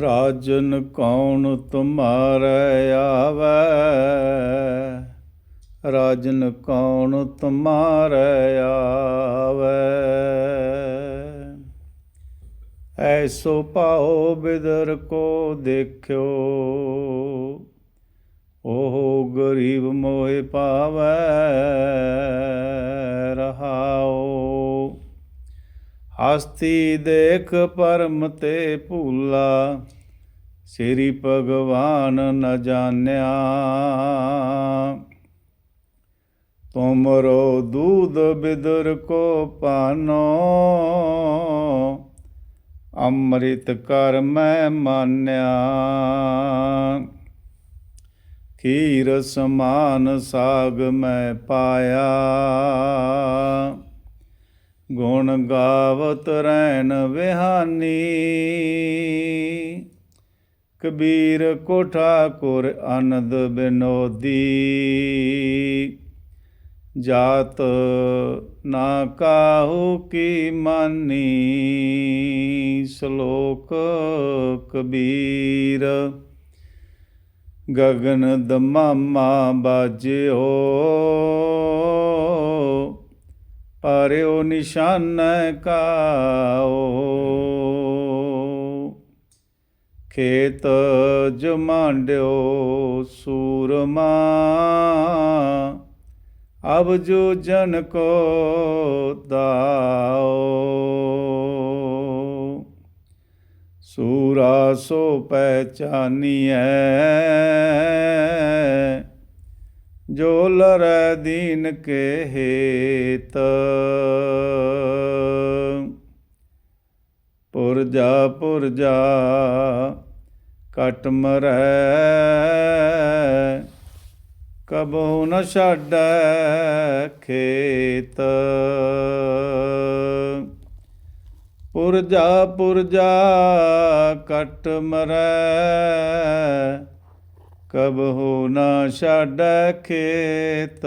ਰਾਜਨ ਕੌਣ ਤੁਮਾਰੇ ਆਵੇ? ਰਾਜਨ ਕੌਣ ਤੁਮਾਰੇ ਆਵੇ? ਐਸੋ ਪਾਓ ਬਿਦਰ ਕੋ ਦੇਖਿਓ, ਉਹ ਗਰੀਬ ਮੋਹਿ ਪਾਵੈ, ਰਹਾਓ ਹਸਤੀ ਦੇਖ ਪਰਮ ਤੇ ਭੂਲਾ, ਸ੍ਰੀ ਭਗਵਾਨ ਨ ਜਾਣਿਆ। ਤੁਮਰੋ ਦੂਧ ਬਿਦਰ ਕੋ ਪਾਨੋ, ਅੰਮ੍ਰਿਤ ਕਰ ਮੈਂ ਮਾਨਿਆ। ਖੀਰ ਸਮਾਨ ਸਾਗ ਮੈਂ ਪਾਇਆ। ਗੁਣ ਗਾਵਤ ਰਹਿਣ ਵਿਹਾਨੀ। ਕਬੀਰ ਕੋ ਠਾਕੁਰ ਅਨੰਦ ਬਿਨੋਦੀ। ਜਾਤ ਨਾ ਕਾਹੂ ਕੀ ਮਾਨੀ। ਸ਼ਲੋਕ ਕਬੀਰ। ਗਗਨ ਦਮਾਮਾ ਬਾਜਿਓ। ਪਰਿਓ ਨਿਸ਼ਾਨ ਕਾਓ। ਖੇਤ ਜਮਾਂਡਿਓ ਸੂਰਮਾ ਅਬ ਜੋ ਜਨ ਕੋ ਦਾਓ। ਸੂਰਾ ਸੋ ਪਹਿਚਾਨੀਐ ਜੋ ਲਰੈ ਦੀਨ ਕੇ ਹੇਤ। ਪੁਰਜਾ ਪੁਰਜਾ ਕਟ ਮਰੈ। ਕਬਹੁ ਨ ਛਾਡੈ ਖੇਤ। ਪੁਰਜਾ ਪੁਰਜਾ ਕਟ ਮਰੈ। ਕਬਹੁ ਨਾ ਛਾਡੈ ਖੇਤ।